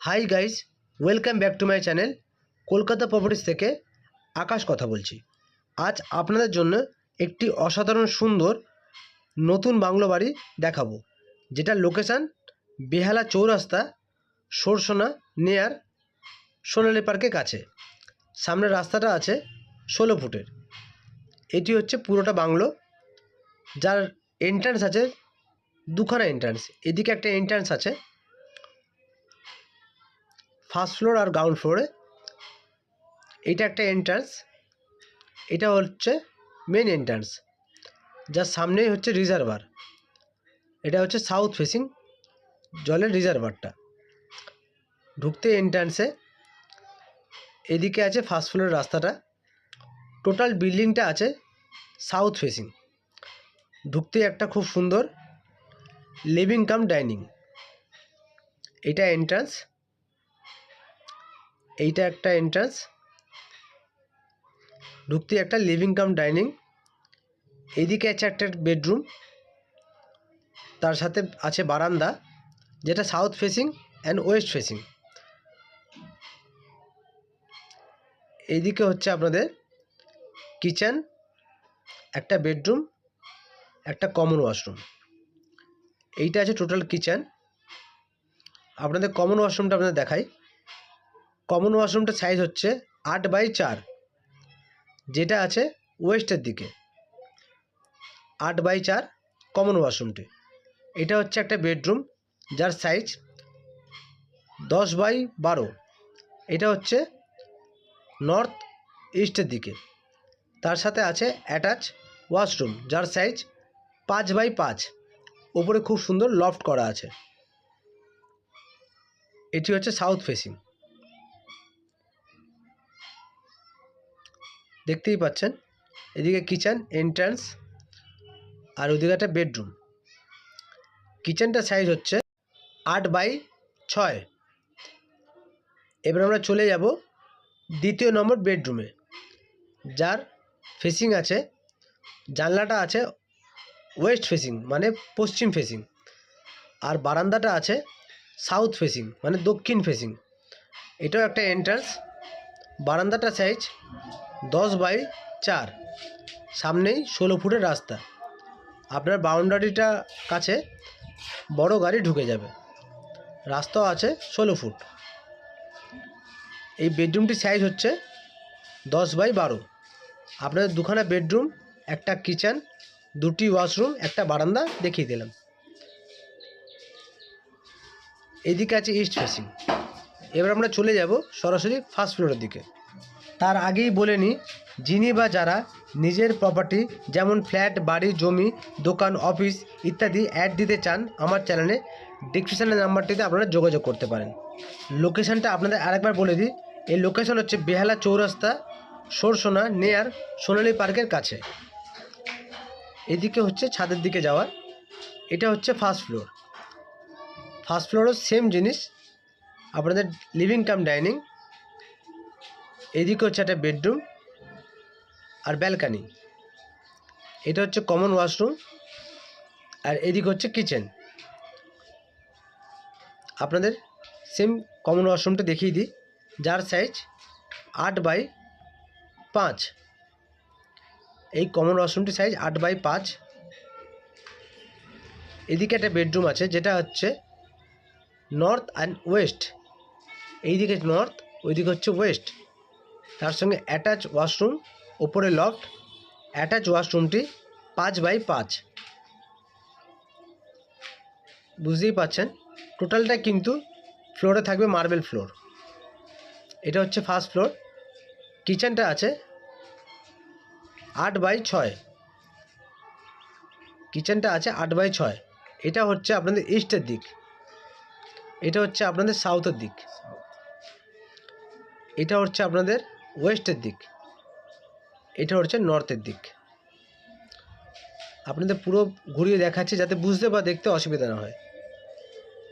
Hi guys welcome back to my channel Kolkata properties থেকে আকাশ কথা বলছি। আজ আপনাদের জন্য একটি অসাধারণ সুন্দর নতুন বাংলো বাড়ি দেখাবো, যেটার লোকেশান বেহালা চৌরাস্তা, সরসোনা নেয়ার সোনালী পার্কের কাছে। সামনের রাস্তাটা আছে ষোলো ফুটের। এটি হচ্ছে পুরোটা বাংলো, যার এন্ট্রান্স আছে দুখানা এন্ট্রান্স এদিকে একটা এন্ট্রান্স আছে ফার্স্ট ফ্লোর আর গ্রাউন্ড ফ্লোরে। এটা একটা এন্ট্রান্স এটা হচ্ছে মেন এন্ট্রান্স যার সামনেই হচ্ছে রিজার্ভার এটা হচ্ছে সাউথ ফেসিং জলের রিজার্ভারটা ঢুকতে এন্ট্রান্সে এদিকে আছে ফার্স্ট ফ্লোরের রাস্তাটা টোটাল বিল্ডিংটা আছে সাউথ ফেসিং ঢুকতে একটা খুব সুন্দর লিভিং কাম ডাইনিং এটা এন্ট্রান্স এইটা একটা এন্ট্রান্স ঢুকতে একটা লিভিং কাম ডাইনিং এইদিকে আছে একটা বেডরুম তার সাথে আছে বারান্দা, যেটা south facing and west facing এইদিকে হচ্ছে আপনাদের কিচেন একটা বেডরুম একটা কমন ওয়াশরুম এইটা আছে টোটাল কিচেন আপনাদের কমন ওয়াশরুমটা আপনাদের দেখাই। কমন ওয়াশরুমটার সাইজ হচ্ছে আট বাই চার, যেটা আছে ওয়েস্টের দিকে। আট বাই চার কমন ওয়াশরুমটি এটা হচ্ছে একটা বেডরুম যার সাইজ দশ বাই বারো। এটা হচ্ছে নর্থ ইস্টের দিকে। তার সাথে আছে অ্যাটাচ ওয়াশরুম যার সাইজ পাঁচ বাই পাঁচ। ওপরে খুব সুন্দর লফট করা আছে। এটি হচ্ছে সাউথ ফেসিং দেখতেই পাচ্ছেন। এদিকে কিচেন এন্ট্রান্স আর ওদিকে একটা বেডরুম কিচেনটার সাইজ হচ্ছে আট বাই ছয়। এবার আমরা চলে যাব দ্বিতীয় নম্বর বেডরুমে যার ফেসিং আছে, জানলাটা আছে ওয়েস্ট ফেসিং মানে পশ্চিম ফেসিং আর বারান্দাটা আছে সাউথ ফেসিং মানে দক্ষিণ ফেসিং এটাও একটা এন্ট্রান্স বারান্দাটা সাইজ দশ বাই চার। সামনেই ষোলো ফুটের রাস্তা। আপনার বাউন্ডারিটা কাছে বড় গাড়ি ঢুকে যাবে। রাস্তাও আছে ষোলো ফুট। এই বেডরুমটির সাইজ হচ্ছে দশ বাই বারো। আপনাদের দুখানা বেডরুম, একটা কিচেন দুটি ওয়াশরুম একটা বারান্দা দেখিয়ে দিলাম। এদিকে আছে ইস্ট ফেসিং এবার আমরা চলে যাব সরাসরি ফার্স্ট ফ্লোরের দিকে। তার আগেই বলে নিই যিনি বা যারা নিজের প্রপার্টি যেমন ফ্ল্যাট বাড়ি, জমি, দোকান অফিস ইত্যাদি অ্যাড দিতে চান আমার চ্যানেলে ডিসক্রিপশানের নাম্বারটিতে আপনারা যোগাযোগ করতে পারেন। লোকেশানটা আপনাদের আরেকবার বলে দিই, এই লোকেশন হচ্ছে বেহালা চৌরাস্তা, সরসোনা নেয়ার সোনালী পার্কের কাছে। এদিকে হচ্ছে ছাদের দিকে যাওয়ার এটা হচ্ছে ফার্স্ট ফ্লোর ফার্স্ট ফ্লোরও সেম জিনিস, আপনাদের লিভিং কাম ডাইনিং এদিকে হচ্ছে একটা বেডরুম আর ব্যালকানি। এটা হচ্ছে কমন ওয়াশরুম আর এদিকে হচ্ছে কিচেন আপনাদের সেম কমন ওয়াশরুমটা দেখিয়ে দিই, যার সাইজ আট বাই পাঁচ। এই কমন ওয়াশরুমটির সাইজ আট বাই পাঁচ। এদিকে একটা বেডরুম আছে, যেটা হচ্ছে নর্থ অ্যান্ড ওয়েস্ট এইদিকে নর্থ ওইদিকে হচ্ছে ওয়েস্ট তার সঙ্গে অ্যাটাচ ওয়াশরুম ওপরে লফট অ্যাটাচ ওয়াশরুমটি পাঁচ বাই পাঁচ। বুঝতেই পাচ্ছেন টোটালটা কিন্তু ফ্লোরে থাকবে মার্বেল ফ্লোর এটা হচ্ছে ফার্স্ট ফ্লোর কিচেনটা আছে আট বাই ছয়। কিচেনটা আছে আট বাই ছয়। এটা হচ্ছে আপনাদের ইস্টের দিক। এটা হচ্ছে আপনাদের সাউথের দিক। এটা হচ্ছে আপনাদের ওয়েস্টের দিক, এটা হচ্ছে নর্থের দিক। আপনাদের পুরো ঘুরিয়ে দেখাচ্ছি যাতে বুঝতে বা দেখতে অসুবিধা না হয়।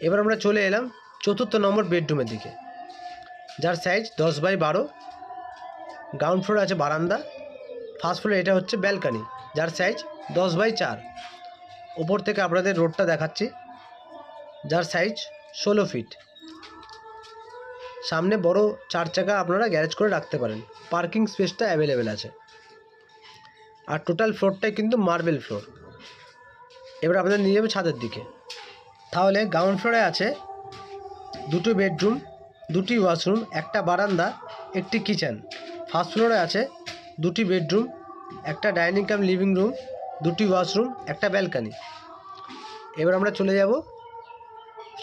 এবার আমরা চলে এলাম চতুর্থ নম্বর বেডরুমের দিকে, যার সাইজ দশ বাই বারো। গ্রাউন্ড ফ্লোর আছে বারান্দা। ফার্স্ট ফ্লোরে এটা হচ্ছে ব্যালকানি যার সাইজ দশ বাই চার। ওপর থেকে আপনাদের রোডটা দেখাচ্ছি, যার সাইজ ষোলো ফিট সামনে বড় চার চাকা আপনারা গ্যারেজ করে রাখতে পারেন। পার্কিং স্পেসটা অ্যাভেলেবেল আছে। আর টোটাল ফ্লোরটাই কিন্তু মার্বেল ফ্লোর। এবার আপনাদের নিয়ে যাবে ছাদের দিকে। তাহলে গ্রাউন্ড ফ্লোরে আছে দুটো বেডরুম, দুটি ওয়াশরুম, একটা বারান্দা, একটি কিচেন। ফার্স্ট ফ্লোরে আছে দুটি বেডরুম, একটা ডাইনিং কাম লিভিং রুম, দুটি ওয়াশরুম, একটা ব্যালকানি। এবার আমরা চলে যাব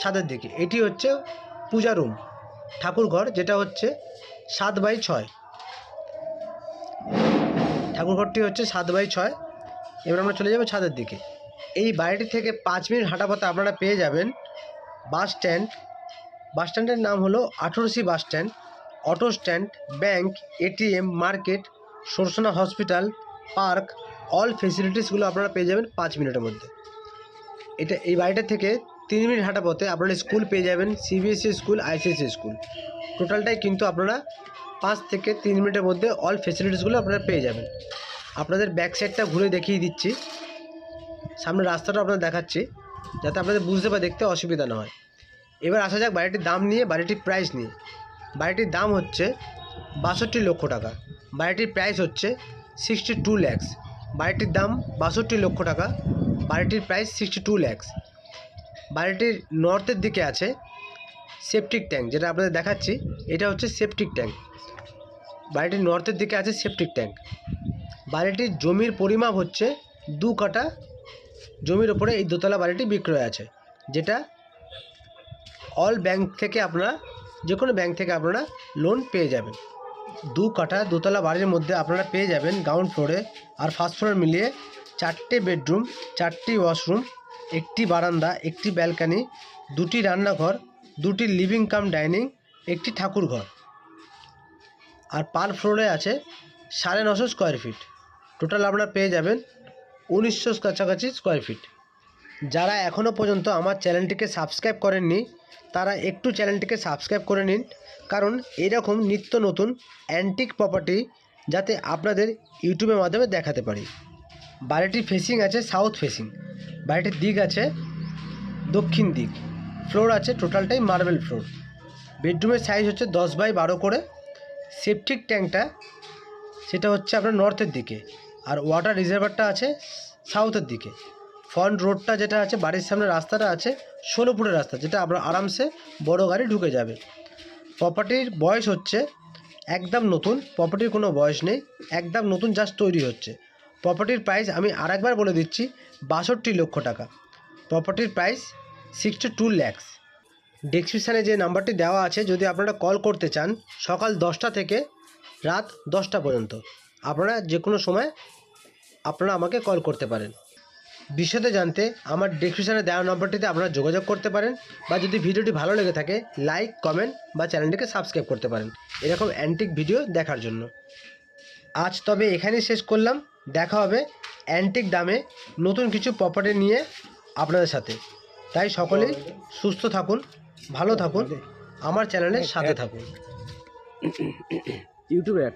ছাদের দিকে। এটি হচ্ছে পূজা রুম। ঠাকুর ঘর যেটা হচ্ছে সাত বাই ছয়। ঠাকুর ঘরটি হচ্ছে সাত বাই ছয়। এবার আমরা চলে যাব ছাদের দিকে। এই বাড়িটি থেকে পাঁচ মিনিট হাঁটা পথে আপনারা পেয়ে যাবেন বাস স্ট্যান্ড। বাস স্ট্যান্ডের নাম হলো আঠেরোশি bus stand, auto stand, bank ATM market, Sarsuna hospital, park, all ফেসিলিটিসগুলো আপনারা পেয়ে যাবেন পাঁচ মিনিটের মধ্যে। এটা এই বাড়িটা থেকে তিন মিনিট হাঁটা পথে আপনারা স্কুল পেয়ে যাবেন সিবিএসসি স্কুল আইসিএসসি স্কুল। টোটালটাই কিন্তু আপনারা পাঁচ থেকে তিন মিনিটের মধ্যে অল ফেসিলিটিসগুলো আপনারা পেয়ে যাবেন। আপনাদের ব্যাক সাইডটা ঘুরে দেখিয়ে দিচ্ছি। সামনে রাস্তাটা আপনারা দেখাচ্ছি, যাতে আপনাদের বুঝতে বা দেখতে অসুবিধা না হয়। এবার আসা যাক বাড়িটির দাম নিয়ে, বাড়িটির প্রাইস নিয়ে। বাড়িটির দাম হচ্ছে বাষট্টি লক্ষ টাকা। বাড়িটির প্রাইস হচ্ছে সিক্সটি টু ল্যাক্স বাড়িটির দাম বাষট্টি লক্ষ টাকা। বাড়িটির প্রাইস সিক্সটি টু ল্যাক্স বাড়িটির নর্থের দিকে আছে সেপটিক ট্যাঙ্ক যেটা আপনাদের দেখাচ্ছি, এটা হচ্ছে সেপটিক ট্যাঙ্ক বাড়িটির নর্থের দিকে আছে সেপটিক ট্যাঙ্ক বাড়িটির জমির পরিমাপ হচ্ছে দু কাটা জমির ওপরে এই দোতলা বাড়িটি বিক্রয় আছে, যেটা অল ব্যাংক থেকে আপনারা যে কোনো ব্যাংক থেকে আপনারা লোন পেয়ে যাবেন। দু কাঠা দোতলা বাড়ির মধ্যে আপনারা পেয়ে যাবেন গ্রাউন্ড ফ্লোরে আর ফার্স্ট ফ্লোর মিলিয়ে চারটে বেডরুম চারটি ওয়াশরুম একটি বারান্দা, একটি ব্যালকানি, দুটি রান্নাঘর, দুটি লিভিং কাম ডাইনিং একটি ঠাকুর ঘর আর পার ফ্লোরে আছে সাড়ে নশো স্কোয়ার ফিট টোটাল আপনারা পেয়ে যাবেন উনিশশো কাছাকাছি স্কোয়ার ফিট যারা এখনও পর্যন্ত আমার চ্যানেলটিকে সাবস্ক্রাইব করেননি, তারা একটু চ্যানেলটিকে সাবস্ক্রাইব করে নিন, কারণ এরকম নিত্য নতুন অ্যান্টিক প্রপার্টি যাতে আপনাদের ইউটিউবের মাধ্যমে দেখাতে পারি। বাড়িটির ফেসিং আছে সাউথ ফেসিং বাড়িটির দিক আছে দক্ষিণ দিক। ফ্লোর আছে টোটালটাই মার্বেল ফ্লোর বেডরুমের সাইজ হচ্ছে দশ বাই বারো করে। সেপটিক ট্যাঙ্কটা সেটা হচ্ছে আপনার নর্থের দিকে। আর ওয়াটার রিজার্ভারটা আছে সাউথের দিকে। ফ্রন্ট রোডটা যেটা আছে, বাড়ির সামনে রাস্তাটা আছে, ষোলো ফুটের রাস্তা, যেটা আপনার আরামসে বড় গাড়ি ঢুকে যাবে। প্রপার্টির বয়স হচ্ছে একদম নতুন প্রপার্টির কোনো বয়স নেই, একদম নতুন জাস্ট তৈরি হচ্ছে। প্রপার্টির প্রাইস আমি আরেকবার বলে দিচ্ছি বাষট্টি লক্ষ টাকা। প্রপার্টির প্রাইস সিক্সটি টু ল্যাক্স ডেসক্রিপশানে যে নাম্বারটি দেওয়া আছে, যদি আপনারা কল করতে চান, সকাল দশটা থেকে রাত দশটা পর্যন্ত। আপনারা যে কোনো সময় আপনারা আমাকে কল করতে পারেন। বিশদে জানতে আমার ডেসক্রিপশানে দেওয়া নম্বরটিতে আপনারা যোগাযোগ করতে পারেন বা যদি ভিডিওটি ভালো লেগে থাকে লাইক কমেন্ট বা চ্যানেলটিকে সাবস্ক্রাইব করতে পারেন। এরকম অ্যান্টিক ভিডিও দেখার জন্য। আজ তবে এখানেই শেষ করলাম। দেখা হবে অ্যান্টিক দামে নতুন কিছু প্রপার্টি নিয়ে আপনাদের সাথে। তাই সকলেই সুস্থ থাকুন ভালো থাকুন আমার চ্যানেলের সাথে থাকুন। ইউটিউবে অ্যাড